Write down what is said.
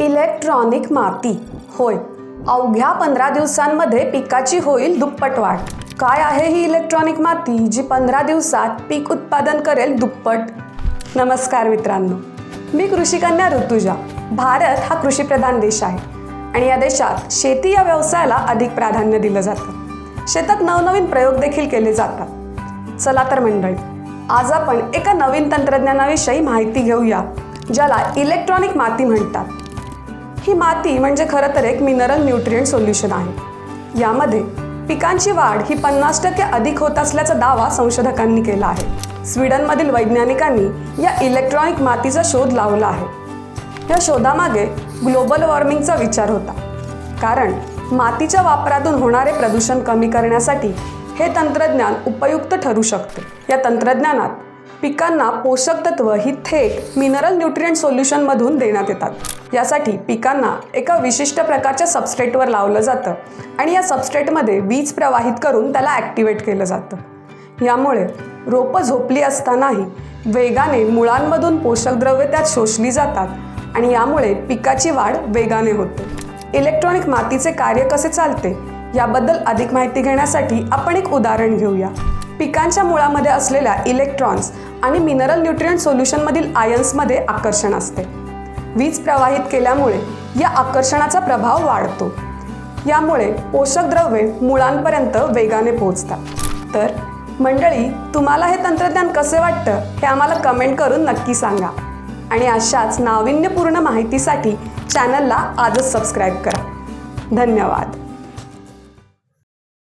Electronic माती. होय. अवघ्या पंधरा दिवसांमध्ये पिकाची होईल दुप्पट वाढ काय आहे ही इलेक्ट्रॉनिक माती जी पंधरा दिवसात पीक उत्पादन करेल दुप्पट? नमस्कार मित्रांनो. मी कृषिकन्या ऋतुजा. भारत हा कृषीप्रधान देश आहे आणि या देशात शेती या व्यवसायाला अधिक प्राधान्य दिलं जातं. शेतात नवनवीन प्रयोग देखील केले जातात. चला तर मंडळी आज आपण एका नवीन तंत्रज्ञानाविषयी माहिती घेऊया ज्याला इलेक्ट्रॉनिक माती म्हणतात. ही माती म्हणजे खरं तर एक मिनरल न्यूट्रियंट सोल्युशन आहे. यामध्ये पिकांची वाढ ही पन्नास टक्के अधिक होत असल्याचा दावा संशोधकांनी केला आहे. स्वीडनमधील वैज्ञानिकांनी या इलेक्ट्रॉनिक मातीचा शोध लावला आहे. या शोधामागे ग्लोबल वॉर्मिंगचा विचार होता. कारण मातीच्या वापरातून होणारे प्रदूषण कमी करण्यासाठी हे तंत्रज्ञान उपयुक्त ठरू शकते. या तंत्रज्ञानात पिकांना पोषक तत्व ही थेट मिनरल न्यूट्रियंट सोल्युशनमधून देण्यात येतात. यासाठी पिकांना एका विशिष्ट प्रकारच्या सबस्ट्रेटवर लावलं जातं आणि या सबस्ट्रेटमध्ये वीज प्रवाहित करून त्याला ॲक्टिवेट केलं जातं. यामुळे रोपं झोपली असतानाही वेगाने मुळांमधून पोषकद्रव्ये त्यात शोषली जातात आणि यामुळे पिकाची वाढ वेगाने होते. इलेक्ट्रॉनिक मातीचे कार्य कसे चालते याबद्दल अधिक माहिती घेण्यासाठी आपण एक उदाहरण घेऊया. पिकांच्या मुळामध्ये असलेल्या इलेक्ट्रॉन्स आणि मिनरल न्यूट्रियंट सोल्युशनमधील आयन्समध्ये आकर्षण असते. वीज प्रवाहित केल्यामुळे या आकर्षणाचा प्रभाव वाढतो. यामुळे पोषक द्रव्ये मुळांपर्यंत वेगाने पोहोचतात. तर मंडळी तुम्हाला हे तंत्रज्ञान कसे वाटतं हे आम्हाला कमेंट करून नक्की सांगा. आणि अशाच नाविन्यपूर्ण माहितीसाठी चॅनलला आजच सबस्क्राईब करा. धन्यवाद.